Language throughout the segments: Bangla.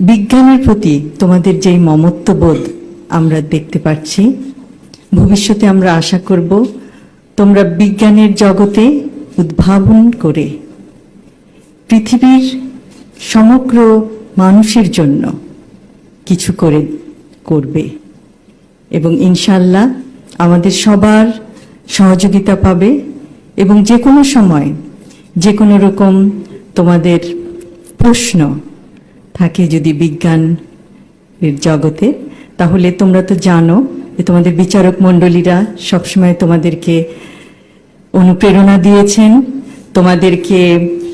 বিজ্ঞানের প্রতি তোমাদের যেই মমত্ববোধ আমরা দেখতে পাচ্ছি, ভবিষ্যতে আমরা আশা করব তোমরা বিজ্ঞানের জগতে উদ্ভাবন করে পৃথিবীর সমগ্র মানুষের জন্য কিছু করে করবে এবং ইনশাল্লাহ আমাদের সবার সহযোগিতা পাবে এবং যে কোনো সময় যে কোনো রকম তোমাদের প্রশ্ন থাকে যদি বিজ্ঞান এর জগতে, তাহলে তোমরা তো জানো যে তোমাদের বিচারক মণ্ডলীরা সবসময় তোমাদেরকে অনুপ্রেরণা দিয়েছেন, তোমাদেরকে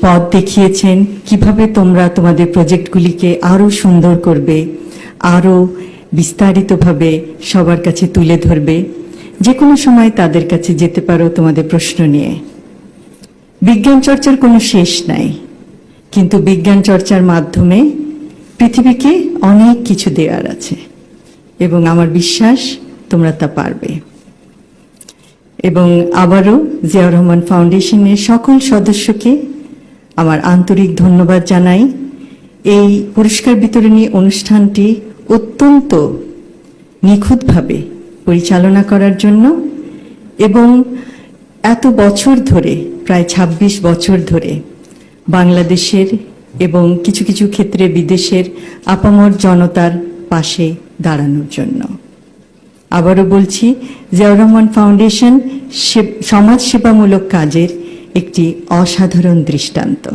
পথ দেখিয়েছেন, কীভাবে তোমরা তোমাদের প্রজেক্টগুলিকে আরও সুন্দর করবে আরও বিস্তারিতভাবে সবার কাছে তুলে ধরবে। যে কোনো সময় তাদের কাছে যেতে পারো তোমাদের প্রশ্ন নিয়ে। বিজ্ঞান চর্চার কোনো শেষ নাই, কিন্তু বিজ্ঞান চর্চার মাধ্যমে পৃথিবীকে অনেক কিছু দেওয়ার আছে, এবং আমার বিশ্বাস তোমরা তা পারবে। এবং আবারও জিয়াউর রহমান ফাউন্ডেশনের সকল সদস্যকে আমার আন্তরিক ধন্যবাদ জানাই। এই পুরস্কার বিতরণী অনুষ্ঠানটি অত্যন্ত নিখুঁতভাবে পরিচালনা করার জন্য এবং এত বছর ধরে, প্রায় ২৬ বছর ধরে বাংলাদেশের এবং কিছু কিছু ক্ষেত্রে বিদেশের আপামর জনতার পাশে দাঁড়ানোর জন্য। আবারও বলছি, জিয়াউর রহমান ফাউন্ডেশন সমাজ সেবামূলক কাজের একটি অসাধারণ দৃষ্টান্ত।